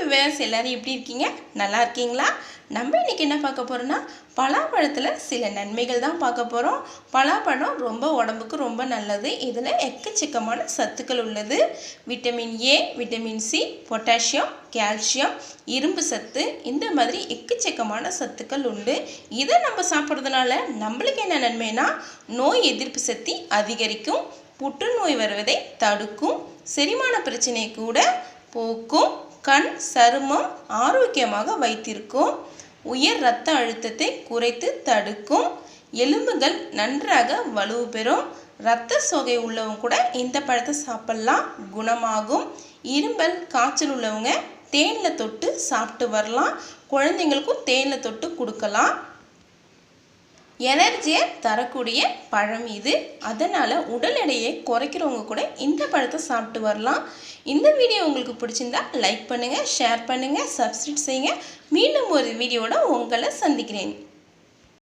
Wives எல்லோரும் எப்படி இருக்கீங்க? நல்லா இருக்கீங்களா? நம்ம இன்றைக்கி என்ன பார்க்க போகிறோன்னா பலாப்பழத்தில் சில நன்மைகள் தான் பார்க்க போகிறோம் பலாப்பழம் ரொம்ப உடம்புக்கு ரொம்ப நல்லது. இதில் எக்கச்சக்கமான சத்துக்கள் உள்ளது. Vitamin A vitamin C potassium calcium இரும்பு சத்து இந்த மாதிரி எக்கச்சக்கமான சத்துக்கள் உண்டு. இதை நம்ம சாப்பிட்றதுனால நம்மளுக்கு என்ன நன்மைனா நோய் எதிர்ப்பு சக்தி அதிகரிக்கும் புற்றுநோய் வருவதை தடுக்கும் செரிமான பிரச்சனையை கூட போக்கும் கண் சருமம் ஆரோக்கியமாக வைத்திருக்கும். உயர் இரத்த அழுத்தத்தை குறைத்து தடுக்கும். எலும்புகள் நன்றாக வலுவு பெறும். இரத்த சோகை உள்ளவங்க கூட இந்த பழத்தை சாப்பிட்லாம். குணமாகும். இரும்பல் காய்ச்சல் உள்ளவங்க தேனில் தொட்டு சாப்பிட்டு வரலாம். குழந்தைங்களுக்கும் தேனில் தொட்டு கொடுக்கலாம். எனர்ஜியை தரக்கூடிய பழம் இது. அதனால் உடல் எடையை குறைக்கிறவங்க கூட இந்த பழத்தை சாப்பிட்டு வரலாம். இந்த வீடியோ உங்களுக்கு பிடிச்சிருந்தா லைக் பண்ணுங்கள் ஷேர் பண்ணுங்கள் சப்ஸ்கிரைப் செய்யுங்க. மீண்டும் ஒரு வீடியோட உங்களை சந்திக்கிறேன்.